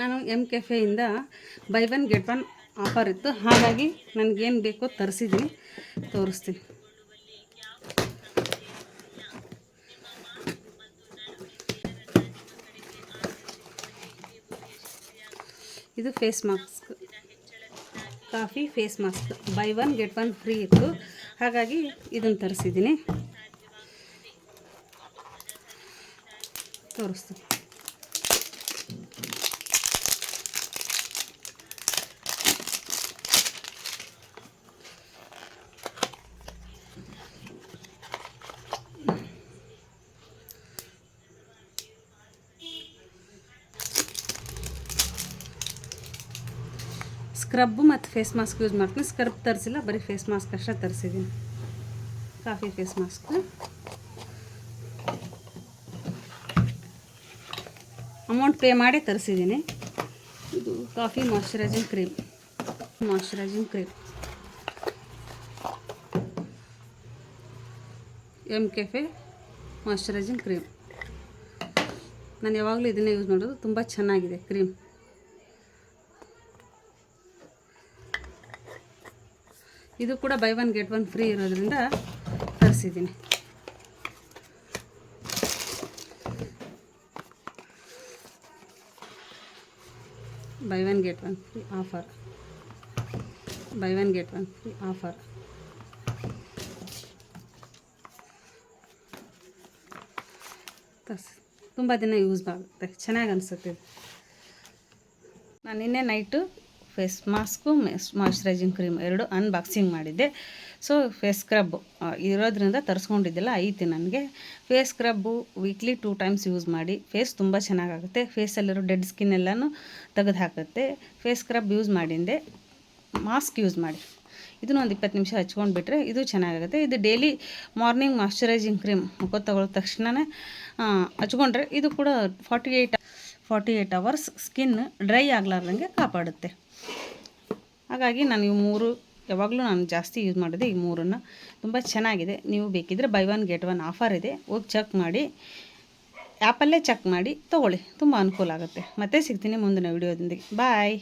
ನಾನು M ಕೆಫೆಯಿಂದ buy one get one offer ಇತ್ತು. ಹಾಗಾಗಿ ನನಗೇನು ಬೇಕೋ ತರಿಸಿದ್ದೀನಿ ತೋರಿಸ್ತೀನಿ. ಇದು face mask coffee face mask buy one get one free ಇತ್ತು. ಹಾಗಾಗಿ ಇದನ್ನು ತರಿಸಿದ್ದೀನಿ ತೋರಿಸ್ತೀನಿ. ಸ್ಕ್ರಬ್ ಮತ್ತು ಫೇಸ್ ಮಾಸ್ಕ್ ಯೂಸ್ ಮಾಡ್ತೀನಿ. ಸ್ಕ್ರಬ್ ತರಿಸಿಲ್ಲ, ಬರೀ ಫೇಸ್ ಮಾಸ್ಕ್ ಅಷ್ಟೇ ತರಿಸಿದ್ದೀನಿ coffee face mask amount pay ಮಾಡಿ ತರಿಸಿದ್ದೀನಿ ಇದು coffee moisturising cream moisturising cream M cafe moisturising cream ನಾನು ಯಾವಾಗಲೂ ಇದನ್ನೇ ಯೂಸ್ ಮಾಡೋದು. ತುಂಬ ಚೆನ್ನಾಗಿದೆ ಕ್ರೀಮ್ ಇದು ಕೂಡ buy one get one free ಇರೋದ್ರಿಂದ ತರಿಸಿದ್ದೀನಿ. Buy one get one free offer buy one get one free offer ತರ್ಸ್. ತುಂಬ ದಿನ ಯೂಸ್ ಆಗುತ್ತೆ. ಚೆನ್ನಾಗಿ ಅನಿಸುತ್ತೆ ನಾನು ನಿನ್ನೆ night face mask moisturising cream ಎರಡು ಅನ್ಬಾಕ್ಸಿಂಗ್ ಮಾಡಿದ್ದೆ. ಸೊ ಫೇಸ್ ಸ್ಕ್ರಬ್ ಇರೋದ್ರಿಂದ ತರಿಸ್ಕೊಂಡಿದ್ದಿಲ್ಲ, ಐತಿ ನನಗೆ. Face scrub weekly two times use ಮಾಡಿ. ಫೇಸ್ ತುಂಬ ಚೆನ್ನಾಗಾಗುತ್ತೆ. ಫೇಸಲ್ಲಿರೋ ಡೆಡ್ ಸ್ಕಿನ್ ಎಲ್ಲನೂ ತೆಗೆದು ಹಾಕುತ್ತೆ. ಫೇಸ್ ಸ್ಕ್ರಬ್ ಯೂಸ್ ಮಾಡಿದ್ದೆ ಮಾಸ್ಕ್ ಯೂಸ್ ಮಾಡಿ. ಇದನ್ನು ಒಂದು ಇಪ್ಪತ್ತು ನಿಮಿಷ ಹಚ್ಕೊಂಡು ಬಿಟ್ಟರೆ ಇದು ಚೆನ್ನಾಗಾಗುತ್ತೆ. ಇದು ಡೈಲಿ ಮಾರ್ನಿಂಗ್ ಮಾಯಶ್ಚರೈಸಿಂಗ್ ಕ್ರೀಮ್ ಮುಖ ತಗೊಳ್ಳೋ ತಕ್ಷಣವೇ ಹಚ್ಕೊಂಡ್ರೆ ಇದು ಕೂಡ forty eight forty eight hours skin dry ಆಗಲಾರ್ದಂಗೆ ಕಾಪಾಡುತ್ತೆ. ಹಾಗಾಗಿ ನಾನು ಈ ಮೂರು, ಯಾವಾಗಲೂ ನಾನು ಜಾಸ್ತಿ ಯೂಸ್ ಮಾಡಿದೆ ಈ ಮೂರನ್ನು. ತುಂಬ ಚೆನ್ನಾಗಿದೆ. ನೀವು ಬೇಕಿದ್ದರೆ buy one get one offer ಇದೆ. ಹೋಗಿ ಚೆಕ್ ಮಾಡಿ. ಆ್ಯಪಲ್ಲೇ ಚೆಕ್ ಮಾಡಿ, ತೊಗೊಳ್ಳಿ. ತುಂಬ ಅನುಕೂಲ ಆಗುತ್ತೆ. ಮತ್ತೆ ಸಿಗ್ತೀನಿ ಮುಂದಿನ ವೀಡಿಯೋದೊಂದಿಗೆ ಬಾಯ್